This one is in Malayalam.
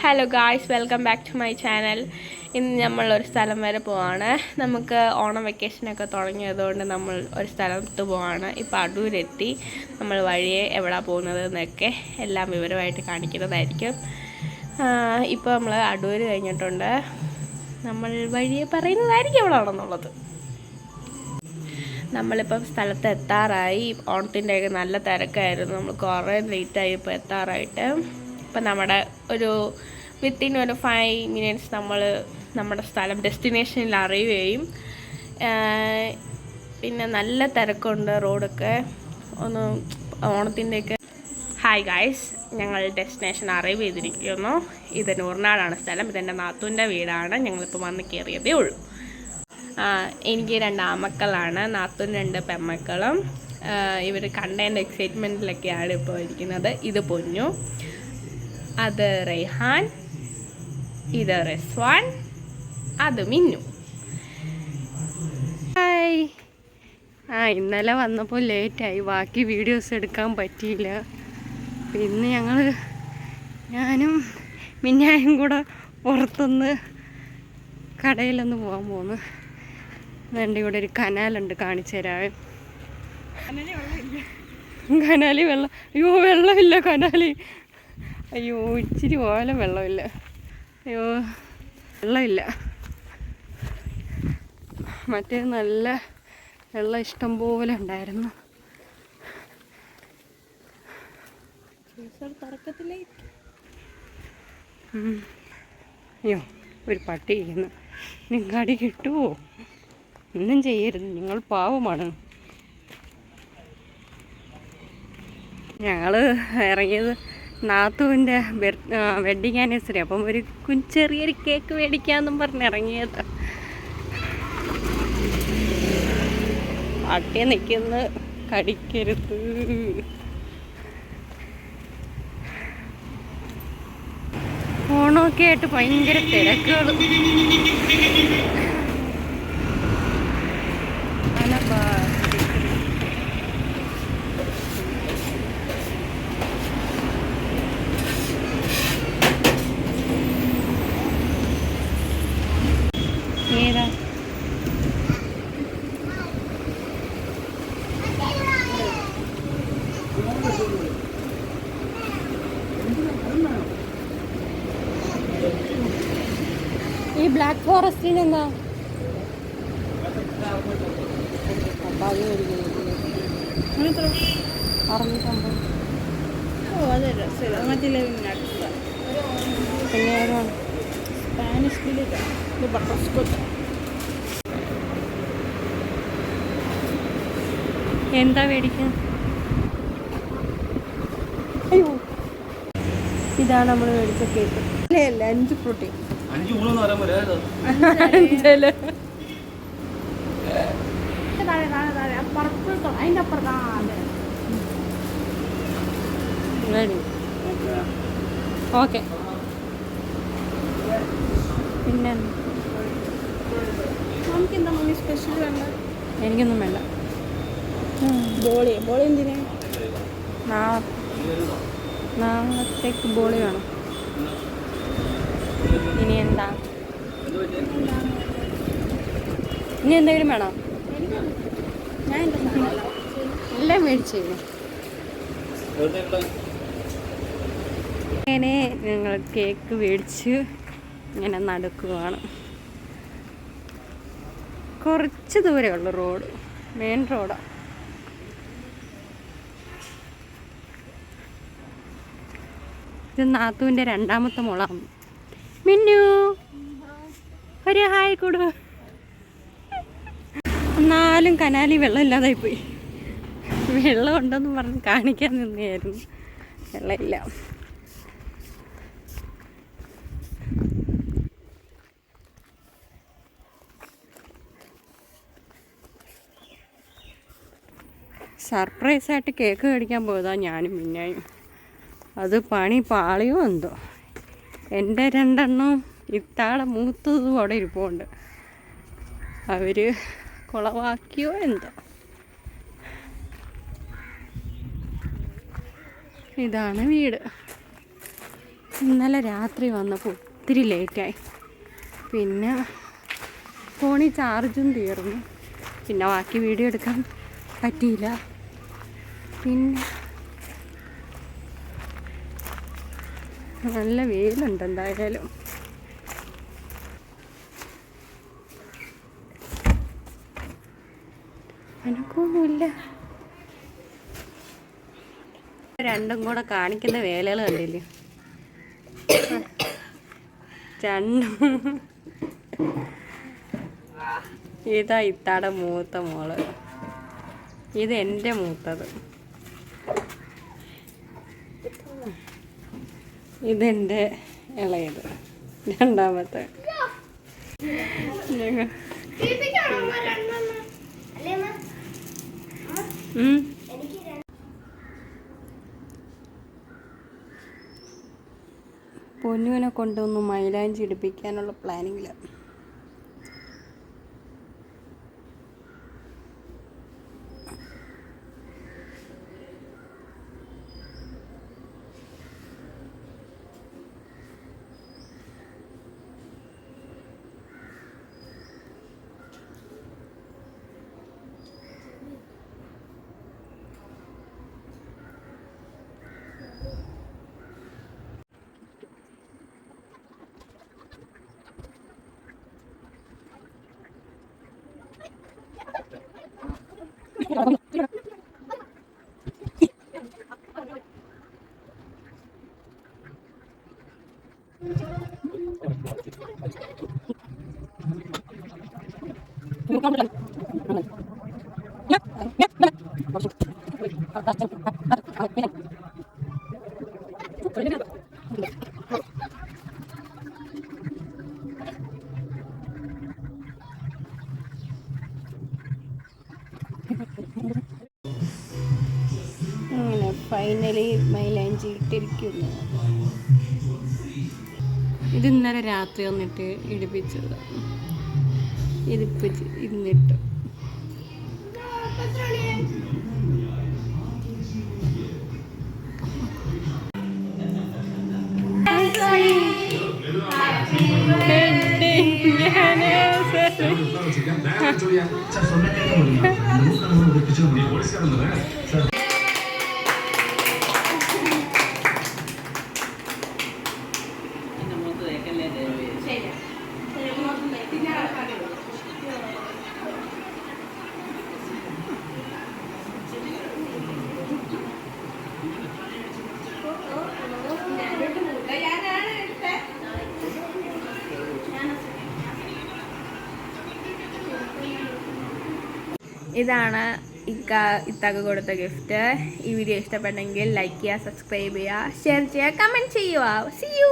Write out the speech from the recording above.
Hello guys welcome back to my channel ഇന്ന് നമ്മൾ ഒരു സ്ഥലം വരെ പോവാണ്. നമുക്ക് ഓണം വെക്കേഷനൊക്കെ തുടങ്ങിയതുകൊണ്ട് നമ്മൾ ഒരു സ്ഥലത്ത് പോവാണ്. ഇപ്പോൾ അടൂരെത്തി. നമ്മൾ വഴിയെ എവിടെ പോകുന്നത് എന്നൊക്കെ എല്ലാം വിവരമായിട്ട് കാണിക്കുന്നതായിരിക്കും. ഇപ്പോൾ നമ്മൾ അടൂർ കഴിഞ്ഞിട്ടുണ്ട്. നമ്മൾ വഴിയെ പറയുന്നതായിരിക്കും എവിടെയാണെന്നുള്ളത് നമ്മളിപ്പം സ്ഥലത്ത് എത്താറായി. ഓണത്തിന്റെയൊക്കെ നല്ല തിരക്കായിരുന്നു. നമ്മൾ കുറേ ലേറ്റായി ഇപ്പോൾ എത്താറായിട്ട്. ഇപ്പം നമ്മുടെ ഒരു വിത്തിൻ ഒരു ഫൈവ് മിനിറ്റ്സ് നമ്മൾ നമ്മുടെ സ്ഥലം ഡെസ്റ്റിനേഷനിൽ അറിയുകയും പിന്നെ നല്ല തിരക്കുണ്ട് റോഡൊക്കെ ഒന്ന് ഓണത്തിന്റെയൊക്കെ ഹായ് ഗായ്സ് ഞങ്ങൾ ഡെസ്റ്റിനേഷൻ അറിവ് ചെയ്തിരിക്കുന്നു. ഇത് നൂറിനാടാണ് സ്ഥലം. ഇതെന്റെ നാത്തൂന്റെ വീടാണ്. ഞങ്ങളിപ്പോൾ വന്ന് കയറിയതേ ഉള്ളൂ. എനിക്ക് രണ്ട് ആമക്കളാണ്. നാത്തൂന് രണ്ട് പെമ്മക്കളും. ഇവർ കണ്ടതിന്റെ എക്സൈറ്റ്മെന്റിലൊക്കെയാണ് ഇപ്പോൾ ഇരിക്കുന്നത്. ഇത് പൊന്നു. അത് റെയ്ഹാൻ ഇത് റെസ്വാൻ അത് മിന്നു. ഹായ്. ആ ഇന്നലെ വന്നപ്പോൾ ലേറ്റായി. ബാക്കി വീഡിയോസ് എടുക്കാൻ പറ്റിയില്ല. പിന്നെ ഞങ്ങൾ ഞാനും മിന്നായും കൂടെ പുറത്തുനിന്ന് കടയിലൊന്ന് പോകാൻ പോകുന്നു എന്റെ ഇവിടെ ഒരു കനാലുണ്ട് കാണിച്ചു തരാൻ കനാലി വെള്ളം അയ്യോ വെള്ളമില്ല കനാലി അയ്യോ ഇച്ചിരി പോലും വെള്ളമില്ല. അയ്യോ വെള്ളമില്ല. മറ്റേ നല്ല വെള്ളം ഇഷ്ടം പോലെ ഉണ്ടായിരുന്നു. അയ്യോ ഒരു പട്ടി ഇരിക്കുന്നു. നിങ്ങടി കിട്ടുമോ ഒന്നും ചെയ്യരുത്. നിങ്ങൾ പാവമാണ്. ഞങ്ങൾ ഇറങ്ങിയത് നാത്തുവിന്റെ വെഡിങ് ആനിവേഴ്സറി അപ്പം ഒരു കുഞ്ഞ് ചെറിയൊരു കേക്ക് മേടിക്കാമെന്നും പറഞ്ഞ് ഇറങ്ങിയത്. അട്ടി നിൽക്കുന്ന. കടിക്കരുത്. ഓണമൊക്കെ ആയിട്ട് ഭയങ്കര തിരക്കുകൾ ഏതാ ഈ ബ്ലാക്ക് ഫോറസ്റ്റിന് എന്താ സ്പാനിഷ് ബട്ടർ സ്കോച്ച് എന്താ മേടിക്കുക അയ്യോ. ഇതാണ് നമ്മൾ മേടിച്ച കേക്ക് അല്ലേ അല്ല അഞ്ച് അഞ്ചൽ ഓക്കെ പിന്നെ എനിക്കൊന്നും വേണ്ട. ബോളി ബോളി എന്തിനാ? നാളെ നാളത്തേക്ക് ബോളി വേണം. ഇനി എന്താ? ഇനി എന്തെങ്കിലും വേണോ? എല്ലാം മേടിച്ചു അങ്ങനെ ഞങ്ങൾ കേക്ക് മേടിച്ച് ഇങ്ങനെ നടക്കുവാണ്. കുറച്ച് ദൂരമുള്ള റോഡ് മെയിൻ റോഡാ ഇത് നാത്തുവിന്റെ രണ്ടാമത്തെ മുളാണ് മിന്നു. ഒരു ഹായ് കൊടു. എന്നാലും കനാലി വെള്ളം ഇല്ലാതായി പോയി വെള്ളം ഉണ്ടെന്ന് പറഞ്ഞ് കാണിക്കാൻ നിന്നായിരുന്നു വെള്ളമില്ല സർപ്രൈസായിട്ട് കേക്ക് മേടിക്കാൻ പോയതാണ് ഞാനും പിന്നെയും അത് പണി പാളിയോ എന്തോ? എന്റെ രണ്ടെണ്ണം ഇത്താളെ മൂത്തതും അവിടെ ഇരിപ്പുണ്ട്. അവർ കുളവാക്കിയോ എന്തോ. ഇതാണ് വീട്. ഇന്നലെ രാത്രി വന്നപ്പോൾ ഒത്തിരി ലേറ്റായി. പിന്നെ ഫോണിൽ ചാർജും തീർന്നു. പിന്നെ ബാക്കി വീഡിയോ എടുക്കാൻ പറ്റിയില്ല. പിന്നെ നല്ല വെയിലുണ്ട് എന്തായാലും. എനക്കൊന്നുമില്ല രണ്ടും കൂടെ കാണിക്കുന്ന വേലകൾ കണ്ടില്ലേ? രണ്ടും. ഇതാ ഇത്താടെ മൂത്ത മോൾ. ഇത് എന്റെ മൂത്തത്. ഇതെന്റെ ഇളയത്. രണ്ടാമത്തെ. പൊന്നുവിനെ കൊണ്ടൊന്ന് മൈലാഞ്ചി ഇടിപ്പിക്കാനുള്ള പ്ലാനിങ്ങിലാണ് ഫൈനലി മൈലാഞ്ചി ഇട്ടിരിക്കുന്നു ഇത് ഇന്നലെ രാത്രി വന്നിട്ട് ഇടിപ്പിച്ചത്. ഇതിപ്പോ ചെ- ഇന്നിട്ട്. 네, ഇതാണ് ഇക്ക ഇത്താക്ക് കൊടുത്ത ഗിഫ്റ്റ് ഈ വീഡിയോ ഇഷ്ടപ്പെട്ടെങ്കിൽ ലൈക്ക് ചെയ്യുക സബ്സ്ക്രൈബ് ചെയ്യുക ഷെയർ ചെയ്യുക കമന്റ് ചെയ്യുക. C U